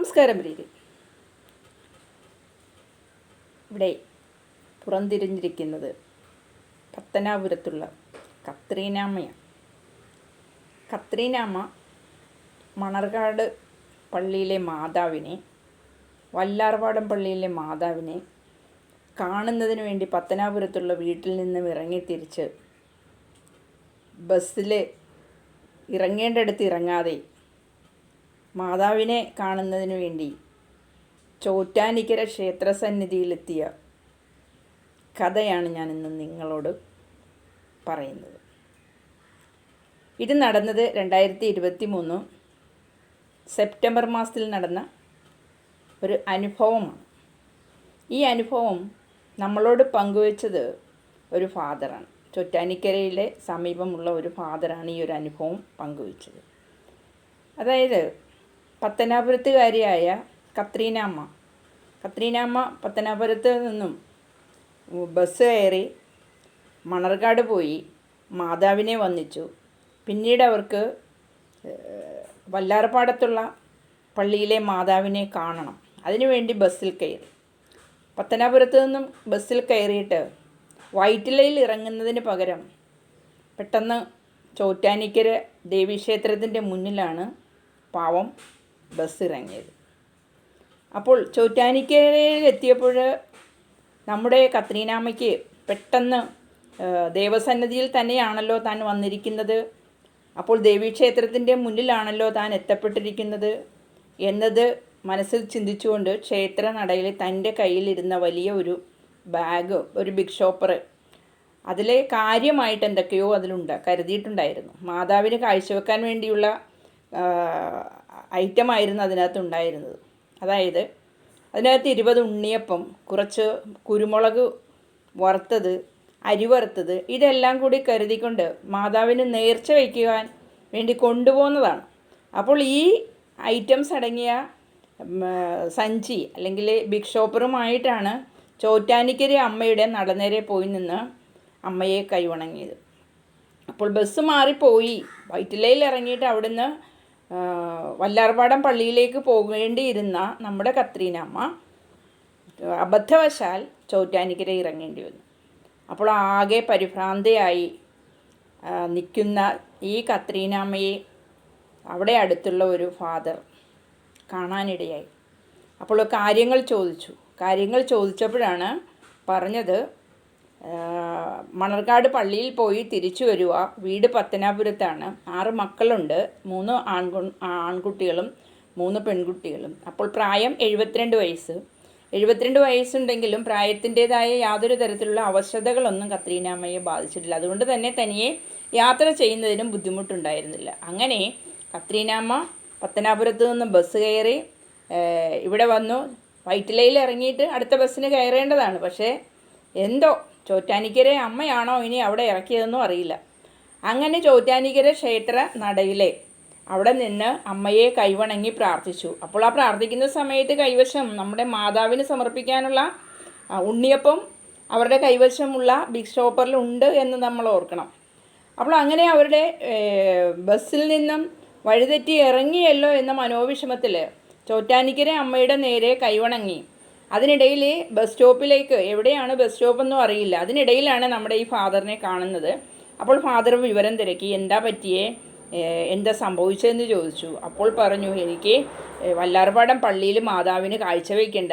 നമസ്കാരം പ്രീതി ഇവിടെ പുറംതിരിഞ്ഞിരിക്കുന്നത് പത്തനാപുരത്തുള്ള കത്രീനാമ്മയാണ് കത്രീനാമ്മ മണർകാട് പള്ളിയിലെ മാതാവിനെ വല്ലാർവാടം പള്ളിയിലെ മാതാവിനെ കാണുന്നതിന് വേണ്ടി പത്തനാപുരത്തുള്ള വീട്ടിൽ നിന്നും ഇറങ്ങി തിരിച്ച് ബസ്സിൽ ഇറങ്ങേണ്ടടുത്ത് ഇറങ്ങാതെ മാതാവിനെ കാണുന്നതിന് വേണ്ടി ചോറ്റാനിക്കര ക്ഷേത്ര ക്ഷേത്രസന്നിധിയിലെത്തിയ കഥയാണ് ഞാൻ ഇന്ന് നിങ്ങളോട് പറയുന്നത്. ഇത് നടന്നത് രണ്ടായിരത്തി ഇരുപത്തി മൂന്ന് സെപ്റ്റംബർ മാസത്തിൽ നടന്ന ഒരു അനുഭവമാണ്. ഈ അനുഭവം നമ്മളോട് പങ്കുവച്ചത് ഒരു ഫാദറാണ്. ചൊറ്റാനിക്കരയിലെ സമീപമുള്ള ഒരു ഫാദറാണ് ഈ ഒരു അനുഭവം പങ്കുവച്ചത്. അതായത് പത്തനാപുരത്തുകാരിയായ കത്രീനാമ്മ. കത്രീനാമ്മ പത്തനാപുരത്ത് നിന്നും ബസ് കയറി മണർകാട് പോയി മാതാവിനെ വന്നിച്ചു പിന്നീട് അവർക്ക് വല്ലാർപാടത്തുള്ള പള്ളിയിലെ മാതാവിനെ കാണണം. അതിനുവേണ്ടി ബസ്സിൽ കയറി. പത്തനാപുരത്ത് നിന്നും ബസ്സിൽ കയറിയിട്ട് വൈറ്റിലയിൽ ഇറങ്ങുന്നതിന് പകരം പെട്ടെന്ന് ചോറ്റാനിക്കര ദേവീക്ഷേത്രത്തിന്റെ മുന്നിലാണ് പാവം ബസ് ഇറങ്ങിയത് അപ്പോൾ ചോറ്റാനിക്കരയിൽ എത്തിയപ്പോൾ നമ്മുടെ കത്രീനാമയ്ക്ക് പെട്ടെന്ന് ദേവസന്നിധിയിൽ തന്നെയാണല്ലോ താൻ വന്നിരിക്കുന്നത്. അപ്പോൾ ദേവീക്ഷേത്രത്തിന്റെ മുന്നിലാണല്ലോ താൻ എത്തപ്പെട്ടിരിക്കുന്നത് എന്നത് മനസ്സിൽ ചിന്തിച്ചുകൊണ്ട് ക്ഷേത്ര നടയിൽ തന്റെ കയ്യിലിരുന്ന വലിയ ഒരു ബാഗ് ഒരു ബിഗ് ഷോപ്പർ അതിലെ കാര്യമായിട്ട് എന്തൊക്കെയോ അതിലുണ്ട് കരുതിയിട്ടുണ്ടായിരുന്നു. മാതാവിന് കാഴ്ചവെക്കാൻ വേണ്ടിയുള്ള ഐറ്റമായിരുന്നു അതിനകത്ത് ഉണ്ടായിരുന്നത് അതായത് അതിനകത്ത് ഇരുപത് ഉണ്ണിയപ്പം കുറച്ച് കുരുമുളക് വറുത്തത് അരി വറുത്തത് ഇതെല്ലാം കൂടി കരുതിക്കൊണ്ട് മാതാവിന് നേർച്ച വയ്ക്കുവാൻ വേണ്ടി കൊണ്ടുപോകുന്നതാണ്. അപ്പോൾ ഈ ഐറ്റംസ് അടങ്ങിയ സഞ്ചി അല്ലെങ്കിൽ ബിഗ് ഷോപ്പറുമായിട്ടാണ് ചോറ്റാനിക്കര അമ്മയുടെ നടനേരെ പോയി നിന്ന് അമ്മയെ കൈവണങ്ങിയത്. അപ്പോൾ ബസ് മാറിപ്പോയി. വൈറ്റിലയിൽ ഇറങ്ങിയിട്ട് അവിടുന്ന് വല്ലാർപാടം പള്ളിയിലേക്ക് പോകേണ്ടിയിരുന്ന നമ്മുടെ കത്രീനമ്മ അബദ്ധവശാൽ ചോറ്റാനിക്കര ഇറങ്ങേണ്ടി വന്നു. അപ്പോൾ ആകെ പരിഭ്രാന്തയായി നിൽക്കുന്ന ഈ കത്രീനാമ്മയെ അവിടെ അടുത്തുള്ള ഒരു ഫാദർ കാണാനിടയായി. അപ്പോൾ കാര്യങ്ങൾ ചോദിച്ചു. കാര്യങ്ങൾ ചോദിച്ചപ്പോഴാണ് പറഞ്ഞത് ആ, മണർക്കാട് പള്ളിയിൽ പോയി തിരിച്ചു വരിക വീട് പത്തനാപുരത്താണ്. ആറ് മക്കളുണ്ട്. മൂന്ന് ആൺകു ആൺകുട്ടികളും മൂന്ന് പെൺകുട്ടികളും. അപ്പോൾ പ്രായം എഴുപത്തിരണ്ട് വയസ്സ്. എഴുപത്തിരണ്ട് വയസ്സുണ്ടെങ്കിലും പ്രായത്തിന്റെതായ യാതൊരു തരത്തിലുള്ള അവശതകളൊന്നും കത്രീനാമ്മയെ ബാധിച്ചിട്ടില്ല. അതുകൊണ്ട് തന്നെ തനിയെ യാത്ര ചെയ്യുന്നതിനും ബുദ്ധിമുട്ടുണ്ടായിരുന്നില്ല. അങ്ങനെ കത്രീനാമ്മ പത്തനാപുരത്ത് നിന്ന് ബസ് കയറി ഇവിടെ വന്നു. വൈറ്റിലയിൽ ഇറങ്ങിയിട്ട് അടുത്ത ബസ്സിന് കയറേണ്ടതാണ്. പക്ഷേ എന്തോ ചോറ്റാനിക്കര അമ്മയാണോ ഇനി അവിടെ ഇറക്കിയതെന്നും അറിയില്ല. അങ്ങനെ ചോറ്റാനിക്കര ക്ഷേത്ര നടയിലെ അവിടെ നിന്ന് അമ്മയെ കൈവണങ്ങി പ്രാർത്ഥിച്ചു. അപ്പോൾ ആ പ്രാർത്ഥിക്കുന്ന സമയത്ത് കൈവശം നമ്മുടെ മാതാവിന് സമർപ്പിക്കാനുള്ള ഉണ്ണിയപ്പം അവരുടെ കൈവശമുള്ള ബിഗ് ഷോപ്പറിൽ ഉണ്ട് എന്ന് നമ്മൾ ഓർക്കണം. അപ്പോൾ അങ്ങനെ അവരുടെ ബസ്സിൽ നിന്നും വഴിതെറ്റി ഇറങ്ങിയല്ലോ എന്ന മനോവിഷമത്തിൽ ചോറ്റാനിക്കര അമ്മയുടെ നേരെ കൈവണങ്ങി. അതിനിടയിൽ ബസ് സ്റ്റോപ്പിലേക്ക് എവിടെയാണ് ബസ് സ്റ്റോപ്പെന്നും അറിയില്ല. അതിനിടയിലാണ് നമ്മുടെ ഈ ഫാദറിനെ കാണുന്നത്. അപ്പോൾ ഫാദർ വിവരം തിരക്കി. എന്താ പറ്റിയേ? എന്താ സംഭവിച്ചതെന്ന് ചോദിച്ചു. അപ്പോൾ പറഞ്ഞു എനിക്ക് വല്ലാർപാടം പള്ളിയിൽ മാതാവിന് കാഴ്ചവെക്കേണ്ട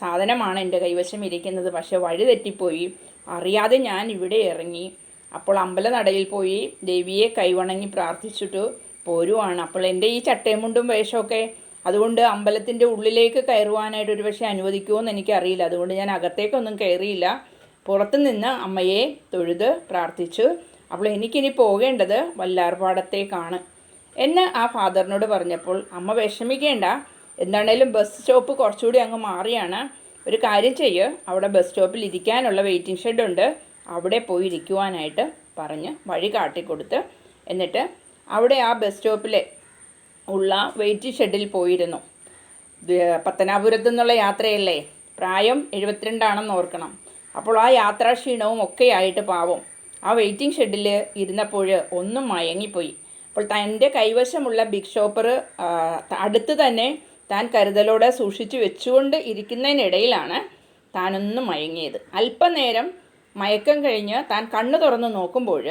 സാധനമാണ് എന്റെ കൈവശം ഇരിക്കുന്നത്. പക്ഷേ വഴി തെറ്റിപ്പോയി. അറിയാതെ ഞാൻ ഇവിടെ ഇറങ്ങി. അപ്പോൾ അമ്പലനടയിൽ പോയി ദേവിയെ കൈവണങ്ങി പ്രാർത്ഥിച്ചിട്ട് പോരുവാണ്. അപ്പോൾ എന്റെ ഈ ചട്ടയും മുണ്ടും വേഷമൊക്കെ അതുകൊണ്ട് അമ്പലത്തിന്റെ ഉള്ളിലേക്ക് കയറുവാനായിട്ട് ഒരു പക്ഷേ അനുവദിക്കുമോ എനിക്കറിയില്ല. അതുകൊണ്ട് ഞാൻ അകത്തേക്കൊന്നും കയറിയില്ല. പുറത്തു നിന്ന് അമ്മയെ തൊഴുത് പ്രാർത്ഥിച്ചു. അപ്പോൾ എനിക്കിനി പോകേണ്ടത് വല്ലാർപാടത്തേക്കാണ്. എന്ന് ആ ഫാദറിനോട് പറഞ്ഞപ്പോൾ അമ്മ വിഷമിക്കേണ്ട. എന്താണേലും ബസ് സ്റ്റോപ്പ് കുറച്ചുകൂടി അങ്ങ് മാറിയാണ്. ഒരു കാര്യം ചെയ്യ്. അവിടെ ബസ് സ്റ്റോപ്പിൽ ഇരിക്കാനുള്ള വെയിറ്റിംഗ് ഷെഡ് ഉണ്ട് അവിടെ പോയി ഇരിക്കുവാനായിട്ട് പറഞ്ഞ് വഴി കാട്ടിക്കൊടുത്ത്. എന്നിട്ട് അവിടെ ആ ബസ് സ്റ്റോപ്പിലെ ഉള്ള വെയിറ്റ് ഷെഡിൽ പോയിരുന്നു. പത്തനാപുരത്ത് നിന്നുള്ള യാത്രയല്ലേ? പ്രായം എഴുപത്തിരണ്ടാണെന്ന് ഓർക്കണം. അപ്പോൾ ആ യാത്രാക്ഷീണവും ഒക്കെ ആയിട്ട് പാവം. ആ വെയിറ്റിംഗ് ഷെഡിൽ ഇരുന്നപ്പോൾ ഒന്നും മയങ്ങിപ്പോയി. അപ്പോൾ തന്റെ കൈവശമുള്ള ബിഗ് ഷോപ്പർ അടുത്ത് തന്നെ താൻ കരുതലോടെ സൂക്ഷിച്ചു വെച്ചുകൊണ്ട് ഇരിക്കുന്നതിനിടയിലാണ് താനൊന്ന് മയങ്ങിയത്. അല്പനേരം മയക്കം കഴിഞ്ഞ് താൻ കണ്ണു തുറന്ന് നോക്കുമ്പോൾ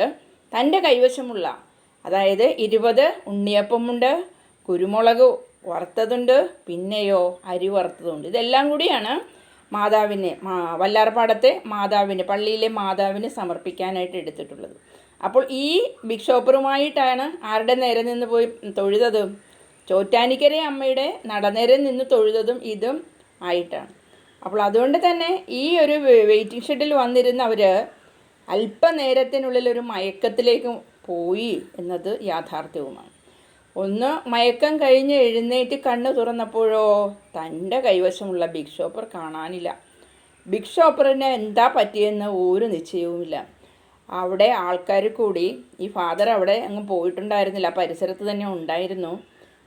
തന്റെ കൈവശമുള്ള അതായത് ഇരുപത് ഉണ്ണിയപ്പമുണ്ട് കുരുമുളക് വറുത്തതുണ്ട് പിന്നെയോ അരി വറുത്തതുണ്ട്. ഇതെല്ലാം കൂടിയാണ് മാതാവിന് വല്ലാർപാടത്തെ മാതാവിന് പള്ളിയിലെ മാതാവിന് സമർപ്പിക്കാനായിട്ട് എടുത്തിട്ടുള്ളത്. അപ്പോൾ ഈ ഭിക്ഷോപ്പറുമായിട്ടാണ് ആരുടെ നേരെ നിന്ന് പോയി തൊഴുതത്? ചോറ്റാനിക്കര അമ്മയുടെ നടനേരെ നിന്ന് തൊഴുതതും ഇതും ആയിട്ടാണ്. അപ്പോൾ അതുകൊണ്ട് തന്നെ ഈ ഒരു വെയിറ്റിംഗ് ഷെഡിൽ വന്നിരുന്നവർ അല്പനേരത്തിനുള്ളിൽ ഒരു മയക്കത്തിലേക്ക് പോയി എന്നത് യാഥാർത്ഥ്യവുമാണ്. ഒന്ന് മയക്കം കഴിഞ്ഞ് എഴുന്നേറ്റ് കണ്ണു തുറന്നപ്പോഴോ? തന്റെ കൈവശമുള്ള ബിഗ് ഷോപ്പർ കാണാനില്ല. ബിഗ് ഷോപ്പറിന് എന്താ പറ്റിയെന്ന് ഒരു നിശ്ചയവുമില്ല. അവിടെ ആൾക്കാർ കൂടി ഈ ഫാദർ അവിടെ അങ്ങ് പോയിട്ടുണ്ടായിരുന്നില്ല പരിസരത്ത് തന്നെ ഉണ്ടായിരുന്നു.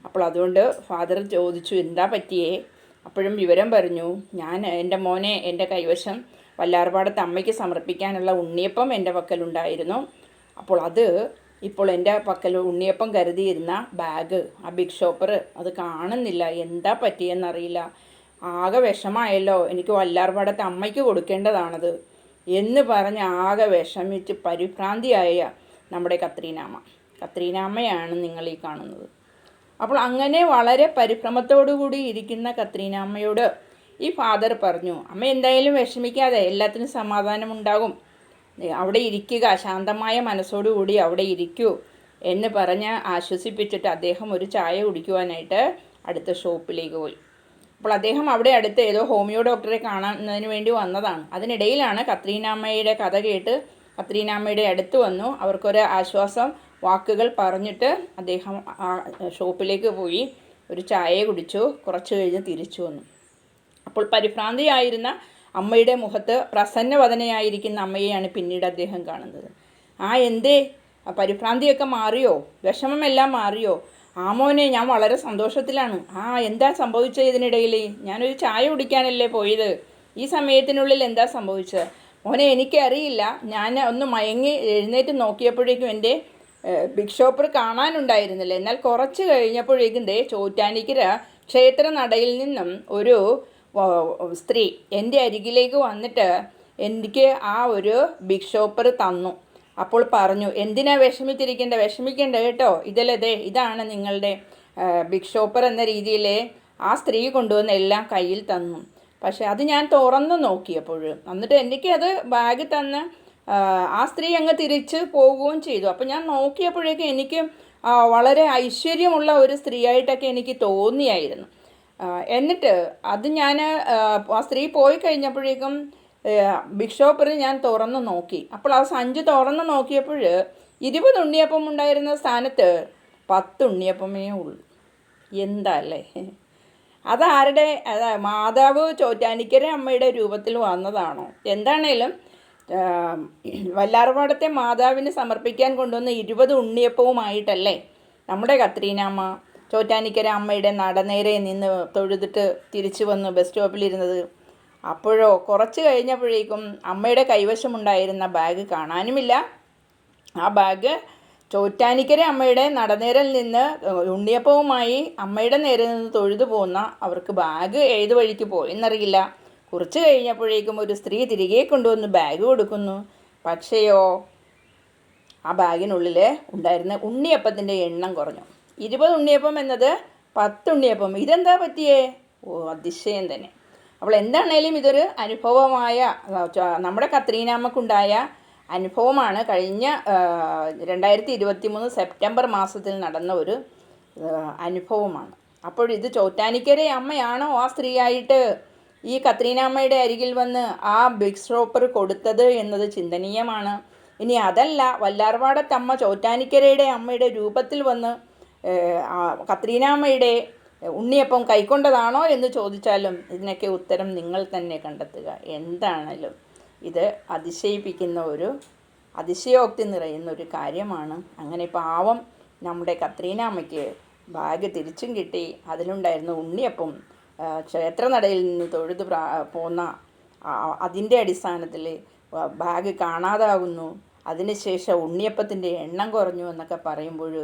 അപ്പോൾ അതുകൊണ്ട് ഫാദർ ചോദിച്ചു എന്താ പറ്റിയേ? അപ്പോഴും വിവരം പറഞ്ഞു ഞാൻ എന്റെ മോനെ എന്റെ കൈവശം വല്ലാർപാടത്ത് അമ്മയ്ക്ക് സമർപ്പിക്കാനുള്ള ഉണ്ണിയപ്പം എന്റെ പക്കലുണ്ടായിരുന്നു. അപ്പോൾ അത് ഇപ്പോൾ എന്റെ പക്കൽ ഉണ്ണിയപ്പം കരുതിയിരുന്ന ബാഗ് ആ ബിഗ് ഷോപ്പർ അത് കാണുന്നില്ല. എന്താ പറ്റിയെന്നറിയില്ല. ആകെ വിഷമായല്ലോ. എനിക്ക് വല്ലാർപാടത്തെ അമ്മയ്ക്ക് കൊടുക്കേണ്ടതാണത്. എന്ന് പറഞ്ഞ് ആകെ വിഷമിച്ച് പരിഭ്രാന്തിയായ നമ്മുടെ കത്രീനാമ്മ. കത്രീനാമ്മയാണ് നിങ്ങൾ ഈ കാണുന്നത്. അപ്പോൾ അങ്ങനെ വളരെ പരിഭ്രമത്തോടു കൂടി ഇരിക്കുന്ന കത്രീനാമ്മയോട് ഈ ഫാദർ പറഞ്ഞു അമ്മ എന്തായാലും വിഷമിക്കാതെ എല്ലാത്തിനും സമാധാനമുണ്ടാകും. അവിടെ ഇരിക്കുക ശാന്തമായ മനസ്സോടുകൂടി അവിടെ ഇരിക്കൂ എന്ന് പറഞ്ഞ് ആശ്വസിപ്പിച്ചിട്ട് അദ്ദേഹം ഒരു ചായ കുടിക്കുവാനായിട്ട് അടുത്ത ഷോപ്പിലേക്ക് പോയി. അപ്പോൾ അദ്ദേഹം അവിടെ അടുത്ത് ഏതോ ഹോമിയോ ഡോക്ടറെ കാണുന്നതിന് വേണ്ടി വന്നതാണ്. അതിനിടയിലാണ് കത്രീനാമ്മയുടെ കഥ കേട്ട് കത്രീനാമ്മയുടെ അടുത്ത് വന്നു. അവർക്കൊരു ആശ്വാസം വാക്കുകൾ പറഞ്ഞിട്ട് അദ്ദേഹം ആ ഷോപ്പിലേക്ക് പോയി ഒരു ചായ കുടിച്ചു കുറച്ച് കഴിഞ്ഞ് തിരിച്ചു വന്നു. അപ്പോൾ പരിഭ്രാന്തിയായിരുന്ന അമ്മയുടെ മുഖത്ത് പ്രസന്നവദനയായിരിക്കുന്ന അമ്മയെയാണ് പിന്നീട് അദ്ദേഹം കാണുന്നത്. ആ എന്തേ? പരിഭ്രാന്തിയൊക്കെ മാറിയോ? വിഷമമെല്ലാം മാറിയോ? ആ മോനെ ഞാൻ വളരെ സന്തോഷത്തിലാണ്. ആ എന്താ സംഭവിച്ചത് ഇതിനിടയിൽ? ഞാനൊരു ചായ കുടിക്കാനല്ലേ പോയത്? ഈ സമയത്തിനുള്ളിൽ എന്താ സംഭവിച്ചത്? മോനെ എനിക്കറിയില്ല. ഞാൻ ഒന്ന് മയങ്ങി എഴുന്നേറ്റ് നോക്കിയപ്പോഴേക്കും എന്റെ ബിഗ് ഷോപ്പർ കാണാനുണ്ടായിരുന്നില്ല. എന്നാൽ കുറച്ച് കഴിഞ്ഞപ്പോഴേക്കും ദേ ചോറ്റാനിക്കര ക്ഷേത്ര നടയിൽ നിന്നും ഒരു സ്ത്രീ എന്റെ അരികിലേക്ക് വന്നിട്ട് എനിക്ക് ആ ഒരു ബിഗ് ഷോപ്പർ തന്നു. അപ്പോൾ പറഞ്ഞു എന്തിനാ വിഷമിച്ചിരിക്കേണ്ട? വിഷമിക്കേണ്ട കേട്ടോ. ഇതല്ലേ ഇതാണ് നിങ്ങളുടെ ബിഗ് ഷോപ്പർ എന്ന രീതിയിൽ ആ സ്ത്രീ കൊണ്ടുവന്ന എല്ലാം കയ്യിൽ തന്നു. പക്ഷെ അത് ഞാൻ തുറന്നു നോക്കിയപ്പോൾ എന്നിട്ട് എനിക്ക് അത് ബാഗ് തന്ന് ആ, സ്ത്രീ അങ്ങ് തിരിച്ച് പോവുകയും ചെയ്തു. അപ്പം ഞാൻ നോക്കിയപ്പോഴേക്കും എനിക്ക് വളരെ ഐശ്വര്യമുള്ള ഒരു സ്ത്രീയായിട്ടൊക്കെ എനിക്ക് തോന്നിയായിരുന്നു. എന്നിട്ട് അത് ഞാൻ ആ സ്ത്രീ പോയി കഴിഞ്ഞപ്പോഴേക്കും ബിക്ഷോപ്പറിൽ ഞാൻ തുറന്ന് നോക്കി. അപ്പോൾ ആ സഞ്ചി തുറന്ന് നോക്കിയപ്പോൾ ഇരുപത് ഉണ്ണിയപ്പം ഉണ്ടായിരുന്ന സ്ഥാനത്ത് പത്ത് ഉണ്ണിയപ്പമേ ഉള്ളൂ. എന്താ അല്ലേ അതാരുടെ അതാ മാതാവ് ചോറ്റാനിക്കര അമ്മയുടെ രൂപത്തിൽ വന്നതാണോ? എന്താണേലും വല്ലാർപാടത്തെ മാതാവിന് സമർപ്പിക്കാൻ കൊണ്ടുവന്ന ഇരുപത് ഉണ്ണിയപ്പവുമായിട്ടല്ലേ നമ്മുടെ കത്രീനാമ്മ ചോറ്റാനിക്കര അമ്മയുടെ നടനേരെ നിന്ന് തൊഴുതിട്ട് തിരിച്ചു വന്നു ബസ് സ്റ്റോപ്പിലിരുന്നത് അപ്പോഴോ കുറച്ച് കഴിഞ്ഞപ്പോഴേക്കും അമ്മയുടെ കൈവശമുണ്ടായിരുന്ന ബാഗ് കാണാനുമില്ല. ആ ബാഗ് ചോറ്റാനിക്കര അമ്മയുടെ നടനേരിൽ നിന്ന് ഉണ്ണിയപ്പവുമായി അമ്മയുടെ നേരെ നിന്ന് തൊഴുതു പോകുന്ന അവർക്ക് ബാഗ് ഏത് വഴിക്ക് പോയെന്നറിയില്ല. കുറച്ച് കഴിഞ്ഞപ്പോഴേക്കും ഒരു സ്ത്രീ തിരികെ കൊണ്ടുവന്ന് ബാഗ് കൊടുക്കുന്നു. പക്ഷേയോ ആ ബാഗിനുള്ളിൽ ഉണ്ടായിരുന്ന ഉണ്ണിയപ്പത്തിന്റെ എണ്ണം കുറഞ്ഞു. ഇരുപത് ഉണ്ണിയപ്പം എന്നത് പത്ത് ഉണ്ണിയപ്പം. ഇതെന്താ പറ്റിയേ? ഓ അതിശയം തന്നെ. അപ്പോൾ എന്താണേലും ഇതൊരു അനുഭവമായ നമ്മുടെ കത്രീനാമ്മക്കുണ്ടായ അനുഭവമാണ്. കഴിഞ്ഞ രണ്ടായിരത്തി ഇരുപത്തി മൂന്ന് സെപ്റ്റംബർ മാസത്തിൽ നടന്ന ഒരു അനുഭവമാണ്. അപ്പോൾ ഇത് ചോറ്റാനിക്കരെ അമ്മയാണോ ആ സ്ത്രീയായിട്ട് ഈ കത്രീനാമ്മയുടെ അരികിൽ വന്ന് ആ ബിഗ് സ്റ്റോപ്പർ കൊടുത്തത് എന്നത് ചിന്തനീയമാണ്. ഇനി അതല്ല വല്ലാർവാടത്തമ്മ ചോറ്റാനിക്കരയുടെ അമ്മയുടെ രൂപത്തിൽ വന്ന് കത്രീനാമ്മയുടെ ഉണ്ണിയപ്പം കൈക്കൊണ്ടതാണോ എന്ന് ചോദിച്ചാലും ഇതിനൊക്കെ ഉത്തരം നിങ്ങൾ തന്നെ കണ്ടെത്തുക. എന്താണേലും ഇത് അതിശയിപ്പിക്കുന്ന ഒരു അതിശയോക്തി നിറയുന്ന ഒരു കാര്യമാണ്. അങ്ങനെ പാവം നമ്മുടെ കത്രീനാമ്മയ്ക്ക് ബാഗ് തിരിച്ചും കിട്ടി. അതിലുണ്ടായിരുന്ന ഉണ്ണിയപ്പം ക്ഷേത്രനടയിൽ നിന്ന് തൊഴുതു പോന്ന അതിന്റെ അടിസ്ഥാനത്തിൽ ബാഗ് കാണാതാകുന്നു. അതിനുശേഷം ഉണ്ണിയപ്പത്തിന്റെ എണ്ണം കുറഞ്ഞു എന്നൊക്കെ പറയുമ്പോൾ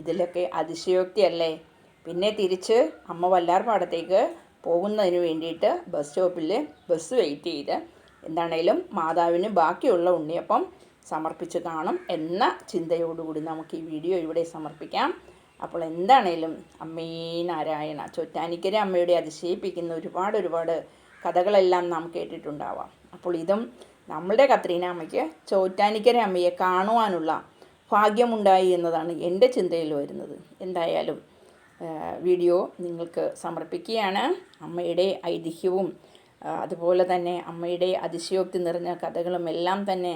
ഇതിലൊക്കെ അതിശയോക്തിയല്ലേ? പിന്നെ തിരിച്ച് അമ്മ വല്ലാർപാടത്തേക്ക് പോകുന്നതിന് വേണ്ടിയിട്ട് ബസ് സ്റ്റോപ്പിൽ ബസ് വെയിറ്റ് ചെയ്ത് എന്താണേലും മാതാവിന് ബാക്കിയുള്ള ഉണ്ണിയപ്പം സമർപ്പിച്ച് കാണും എന്ന ചിന്തയോടുകൂടി നമുക്ക് ഈ വീഡിയോ ഇവിടെ സമർപ്പിക്കാം. അപ്പോൾ എന്താണേലും അമ്മേ നാരായണ ചൊറ്റാനിക്കര അമ്മയുടെ അതിശയിപ്പിക്കുന്ന ഒരുപാട് ഒരുപാട് കഥകളെല്ലാം നാം കേട്ടിട്ടുണ്ടാവാം. അപ്പോൾ ഇതും നമ്മളുടെ കത്രീനാമ്മയ്ക്ക് ചോറ്റാനിക്കര അമ്മയെ കാണുവാനുള്ള ഭാഗ്യമുണ്ടായി എന്നതാണ് എന്റെ ചിന്തയിൽ വരുന്നത്. എന്തായാലും വീഡിയോ നിങ്ങൾക്ക് സമർപ്പിക്കുകയാണ്. അമ്മയുടെ ഐതിഹ്യവും അതുപോലെ തന്നെ അമ്മയുടെ അതിശയോക്തി നിറഞ്ഞ കഥകളും എല്ലാം തന്നെ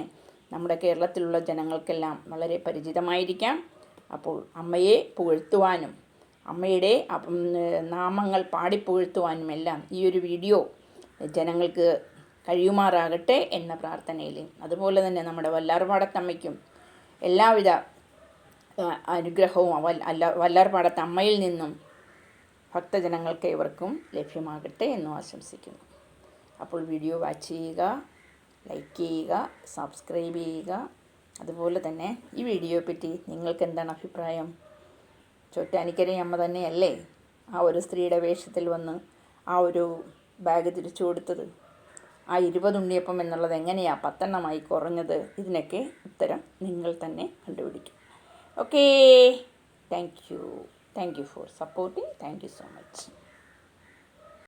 നമ്മുടെ കേരളത്തിലുള്ള ജനങ്ങൾക്കെല്ലാം വളരെ പരിചിതമായിരിക്കാം. അപ്പോൾ അമ്മയെ പുകഴ്ത്തുവാനും അമ്മയുടെ നാമങ്ങൾ പാടിപ്പുകഴ്ത്തുവാനും എല്ലാം ഈ ഒരു വീഡിയോ ജനങ്ങൾക്ക് കഴിയുമാറാകട്ടെ എന്ന പ്രാർത്ഥനയിൽ. അതുപോലെ തന്നെ നമ്മുടെ വല്ലാർപാടത്തമ്മയ്ക്കും എല്ലാവിധ അനുഗ്രഹവും വൽ അല്ല വല്ലാർപാടത്ത് അമ്മയിൽ നിന്നും ഭക്തജനങ്ങൾക്ക് ഇവർക്കും ലഭ്യമാകട്ടെ എന്നും ആശംസിക്കുന്നു. അപ്പോൾ വീഡിയോ വാച്ച് ചെയ്യുക ലൈക്ക് ചെയ്യുക സബ്സ്ക്രൈബ് ചെയ്യുക. അതുപോലെ തന്നെ ഈ വീഡിയോയെ പറ്റി നിങ്ങൾക്ക് എന്താണ് അഭിപ്രായം? ചോറ്റാനിക്കര അമ്മ തന്നെയല്ലേ ആ ഒരു സ്ത്രീയുടെ വേഷത്തിൽ വന്ന് ആ ഒരു ബാഗ് തിരിച്ചു കൊടുത്തത്? ആ ഇരുപത് ഉണ്ണിയപ്പം എന്നുള്ളത് എങ്ങനെയാണ് പത്തെണ്ണമായി കുറഞ്ഞത്? ഇതിനൊക്കെ ഉത്തരം നിങ്ങൾ തന്നെ കണ്ടുപിടിക്കും. Okay thank you thank you for supporting thank you so much